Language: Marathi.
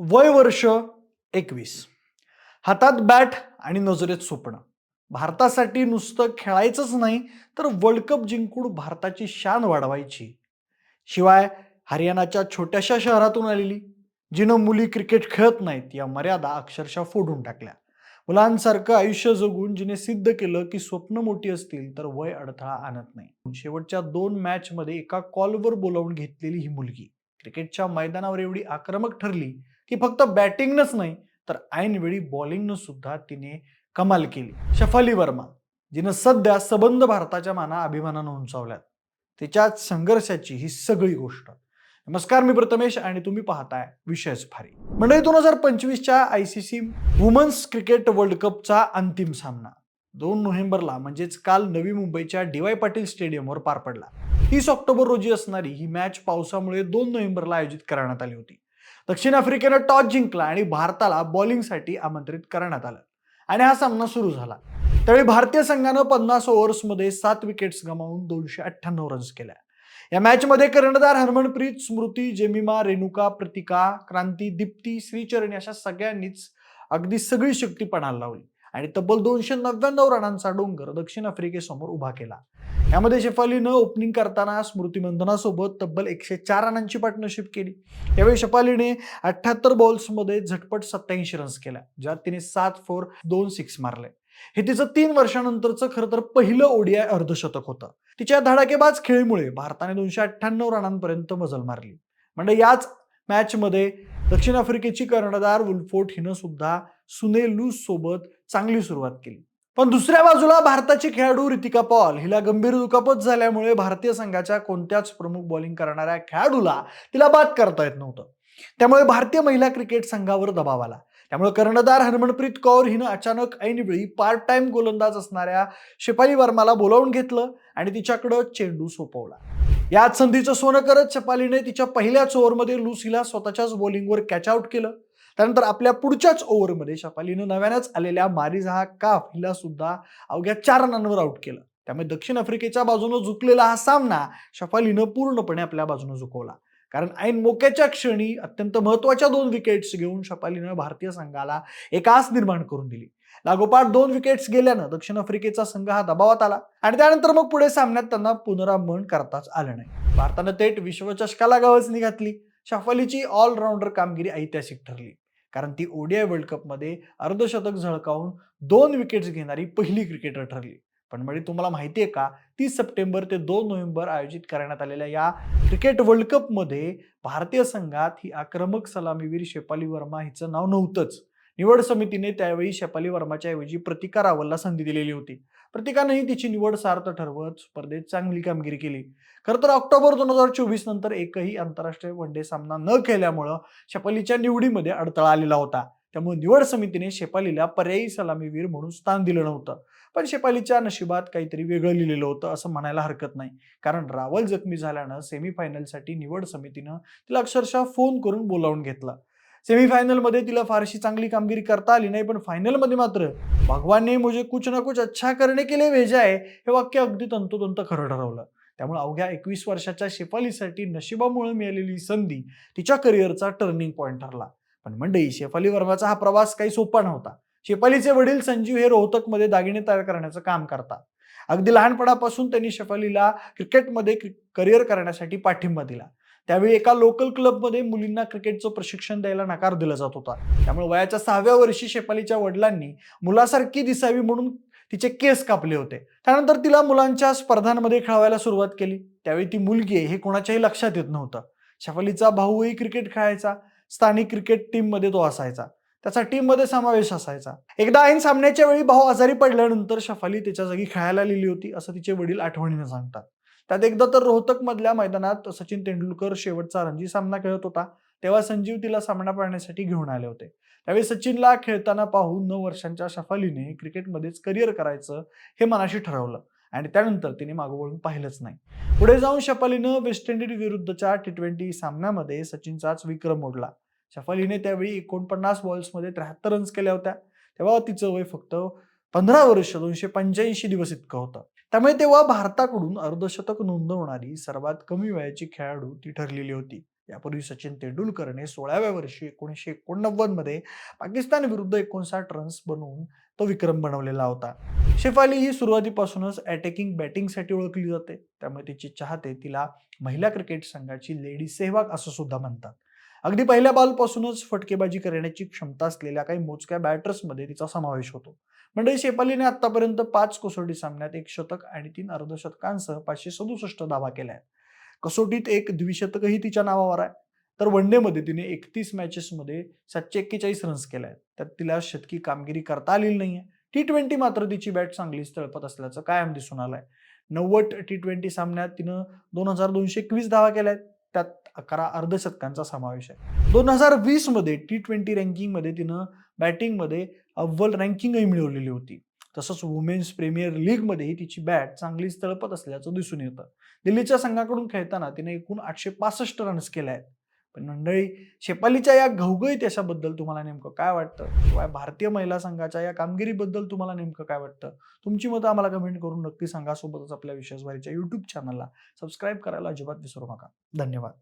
वय वर्ष एकवीस. हातात बॅट आणि नजरेत स्वप्न. भारतासाठी नुसतं खेळायचंच नाही तर वर्ल्ड कप जिंकून भारताची शान वाढवायची. शिवाय हरियाणाच्या छोट्याशा शहरातून आलेली जिनं मुली क्रिकेट खेळत नाहीत या मर्यादा अक्षरशः फोडून टाकल्या. मुलांसारखं आयुष्य जगून जिने सिद्ध केलं की स्वप्न मोठी असतील तर वय अडथळा आणत नाही. शेवटच्या दोन मॅचमध्ये एका कॉलवर बोलावून घेतलेली ही मुलगी क्रिकेटच्या मैदानावर एवढी आक्रमक ठरली की फक्त बॅटिंगनंच नाही तर ऐनवेळी बॉलिंगनं सुद्धा तिने कमाल केली. शफाली वर्मा जिनं सध्या सबंध भारताच्या माना अभिमानानं उंचावल्यात. तिच्या संघर्षाची ही सगळी गोष्ट. नमस्कार मी प्रथमेश आणि तुम्ही पाहताय विषयच भारी मंडळी दोन हजार पंचवीसच्या I C C women's cricket world कपचा अंतिम सामना दोन नोव्हेंबरला म्हणजेच काल नवी मुंबईच्या डी वाय पाटील स्टेडियमवर पार पडला. तीस ऑक्टोबर रोजी असणारी ही मॅच पावसामुळे दोन नोव्हेंबरला आयोजित करण्यात आली होती. दक्षिण आफ्रिकेनं टॉस जिंकला आणि भारताला बॉलिंगसाठी आमंत्रित करण्यात आलं. आणि हा सामना सुरू झाला. त्यावेळी भारतीय संघानं पन्नास ओव्हर्समध्ये सात विकेट्स गमावून दोनशे अठ्ठ्याण्णव रन्स केल्या. या मॅचमध्ये कर्णधार हरमनप्रीत स्मृती जेमिमा रेणुका प्रतिका क्रांती दीप्ती श्रीचरणी अशा सगळ्यांनीच अगदी सगळी शक्ती पणाला लावली. आणि तब्बल दोनशे नव्याण्णव रनांचा डोंगर दक्षिण आफ्रिकेसमोर उभा केला. यामध्ये शेफालीनं ओपनिंग करताना स्मृती मंधनासोबत तब्बल एकशे चार रनांची पार्टनरशिप केली. यावेळी शेफालीने अठ्ठ्याहत्तर बॉल्समध्ये झटपट सत्याऐंशी रन्स केल्या ज्यात तिने सात फोर दोन सिक्स मारले. हे तिचं तीन वर्षानंतरचं खरं तर पहिलं ओडीआय अर्धशतक होतं. तिच्या धडाकेबाज खेळीमुळे भारताने दोनशे अठ्ठ्याण्णव रनांपर्यंत मजल मारली. म्हणजे याच मॅचमध्ये दक्षिण आफ्रिकेची कर्णधार वुल्फोर्ट हिनं सुद्धा लूज सोबत चांगली सुरुवात केली. पण दुसऱ्या बाजूला भारताची खेळाडू रितिका पॉल हिला गंभीर दुखापत झाल्यामुळे भारतीय संघाच्या कोणत्याच प्रमुख बॉलिंग करणाऱ्या खेळाडूला तिला बाद करता येत नव्हतं. त्यामुळे भारतीय महिला क्रिकेट संघावर दबाव आला. त्यामुळे कर्णधार हरमनप्रीत कौर हिनं अचानक ऐनवेळी पार्ट टाइम गोलंदाज असणाऱ्या शेपाली वर्माला बोलावून घेतलं आणि तिच्याकडं चेंडू सोपवला. याच संधीचं सोनं करत शेपालीने तिच्या पहिल्याच ओव्हरमध्ये लुसीला स्वतःच्याच बॉलिंगवर कॅच आउट केलं. त्यानंतर आपल्या पुढच्याच ओव्हरमध्ये शफालीनं नव्यानेच आलेल्या मारिझा काफ हिला सुद्धा अवघ्या चार रनांवर आउट केलं. त्यामुळे दक्षिण आफ्रिकेच्या बाजूनं झुकलेला हा सामना शफालीनं पूर्णपणे आपल्या बाजूनं झुकवला. कारण ऐन मोक्याच्या क्षणी अत्यंत महत्त्वाच्या दोन विकेट्स घेऊन शफालीनं भारतीय संघाला एक आस निर्माण करून दिली. लागोपाठ दोन विकेट्स गेल्यानं दक्षिण आफ्रिकेचा संघ हा दबावात आला आणि त्यानंतर मग पुढे सामन्यात त्यांना पुनरागमन करताच आलं नाही. भारतानं थेट विश्वचषकाला गवसणी घातली. शफालीची ऑलराऊंडर कामगिरी ऐतिहासिक ठरली. कारण ती ओडीआय वर्ल्ड कपमध्ये अर्धशतक झळकावून दोन विकेट्स घेणारी पहिली क्रिकेटर ठरली. पण म्हणजे तुम्हाला माहिती आहे का तीस सप्टेंबर ते दोन नोव्हेंबर आयोजित करण्यात आलेल्या या क्रिकेट वर्ल्ड कपमध्ये भारतीय संघात ही आक्रमक सलामीवीर शेपाली वर्मा हिचं नाव नव्हतंच. निवड समितीने त्यावेळी शेपाली वर्माच्या ऐवजी प्रतिका रावलला संधी दिलेली होती. प्रत्येकानंही तिची निवड सार्थ ठरवत स्पर्धेत चांगली कामगिरी केली. खरं तर ऑक्टोबर दोन हजार चोवीस नंतर एकही आंतरराष्ट्रीय वनडे सामना न केल्यामुळं शेपालीच्या निवडीमध्ये अडथळा आलेला होता. त्यामुळे निवड समितीने शेपालीला पर्यायी सलामीवीर म्हणून स्थान दिलं नव्हतं. पण शेपालीच्या नशिबात काहीतरी वेगळं लिहिलेलं होतं असं म्हणायला हरकत नाही. कारण रावल जखमी झाल्यानं सेमीफायनलसाठी निवड समितीनं तिला अक्षरशः फोन करून बोलावून घेतला. सेमीफायनलमध्ये तिला फारशी चांगली कामगिरी करता आली नाही पण फायनलमध्ये मात्र भगवान ने मुझे म्हणजे कुछ ना कुछ अच्छा करणे केले वेजाय आहे हे वाक्य अगदी तंतोतंत खरं ठरवलं. त्यामुळे अवघ्या एकवीस वर्षाच्या शेफालीसाठी नशिबामुळे मिळालेली संधी तिच्या करिअरचा टर्निंग पॉईंट ठरला. पण मंडई शेफाली वर्माचा हा प्रवास काही सोपा नव्हता. शेफालीचे वडील संजीव हे रोहतकमध्ये दागिने तयार करण्याचं काम करतात. अगदी लहानपणापासून त्यांनी शेफालीला क्रिकेटमध्ये करिअर करण्यासाठी पाठिंबा दिला. त्यावेळी एका लोकल क्लबमध्ये मुलींना क्रिकेटचं प्रशिक्षण द्यायला नकार दिला जात होता. त्यामुळे वयाच्या सहाव्या वर्षी शेफालीच्या वडिलांनी मुलासारखी दिसावी म्हणून तिचे केस कापले होते. त्यानंतर तिला मुलांच्या स्पर्धांमध्ये खेळवायला सुरुवात केली. त्यावेळी ती मुलगी आहे हे कोणाच्याही लक्षात येत नव्हतं. शेफालीचा भाऊही क्रिकेट खेळायचा. स्थानिक क्रिकेट टीममध्ये तो असायचा. त्याचा टीममध्ये समावेश असायचा. एकदा ऐन सामन्याच्या वेळी भाऊ आजारी पडल्यानंतर शफाली त्याच्या जागी खेळायला लिहिली होती असं तिचे वडील आठवणीने सांगतात. त्यात एकदा तर रोहतक मधल्या मैदानात सचिन तेंडुलकर शेवटचा रणजी सामना खेळत होता तेव्हा संजीव तिला सामना पाहण्यासाठी घेऊन आले होते. त्यावेळी सचिनला खेळताना पाहून नऊ वर्षांच्या शफालीने क्रिकेटमध्येच करिअर करायचं हे मनाशी ठरवलं आणि त्यानंतर तिने मागं वळून पाहिलंच नाही. पुढे जाऊन शफालीनं वेस्ट इंडिज विरुद्धच्या टी ट्वेंटी सामन्यामध्ये सचिनचाच विक्रम मोडला शफालीने त्यावेळी एकोणपन्नास बॉल्समध्ये त्र्याहत्तर रन्स केल्या होत्या. तेव्हा तिचं वय फक्त पंधरा वर्ष दोनशे पंच्याऐंशी दिवस इतकं होतं. त्यामुळे तेव्हा भारताकडून अर्धशतक नोंदवणारी सर्वात कमी वयाची खेळाडू ती ठरलेली होती. यापूर्वी सचिन तेंडुलकरने सोळाव्या वर्षी एकोणीसशे एकोणनव्वदमध्ये पाकिस्तान विरुद्ध एकोणसाठ रन्स बनवून तो विक्रम बनवलेला होता. शेफाली ही सुरुवातीपासूनच अटॅकिंग बॅटिंगसाठी ओळखली जाते. त्यामुळे तिची चाहते तिला महिला क्रिकेट संघाची लेडी सेहवाग असं सुद्धा म्हणतात. अगदी पहिल्या बॉलपासूनच फटकेबाजी करण्याची क्षमता असलेल्या काही मोजक्या बॅटर्समध्ये तिचा समावेश होतो. मंडळी शेपालीने आतापर्यंत पाच कसोटी सामन्यात एक शतक आणि तीन अर्धशतकांसह पाचशे सदुसष्ट धावा केल्या आहेत. कसोटीत एक द्विशतकही तिच्या नावावर आहे. तर वन डेमध्ये तिने एकतीस मॅचेसमध्ये सातशे एक्केचाळीस रन्स केल्या आहेत. त्यात तिला शतकी कामगिरी करता आलेली नाही आहे टी ट्वेंटी मात्र तिची बॅट चांगलीच तळपत असल्याचं कायम दिसून आलंय. नव्वद टी ट्वेंटी सामन्यात तिनं दोन हजार दोनशे एकवीस धावा केल्या आहेत. त्यात अकरा अर्धशतकांचा समावेश आहे. दोन हजार वीसमध्ये टी ट्वेंटी रँकिंगमध्ये तिनं बॅटिंगमध्ये अव्वल रँकिंगही मिळवलेली होती. तसंच वुमेन्स प्रीमियर लीगमध्येही तिची बॅट चांगलीच तळपत असल्याचं दिसून येतं. दिल्लीच्या संघाकडून खेळताना तिने एकूण आठशे पासष्ट रन्स केले आहेत. पण मंडळी शेपालीच्या या घवघळीत यशाबद्दल तुम्हाला नेमकं काय वाटतं? किंवा भारतीय महिला संघाच्या या कामगिरीबद्दल तुम्हाला नेमकं काय वाटतं? तुमची मतं आम्हाला कमेंट करून नक्की सांगा. सोबतच आपल्या विश्वासवारीच्या युट्यूब चॅनलला सबस्क्राईब करायला अजिबात विसरू नका. धन्यवाद.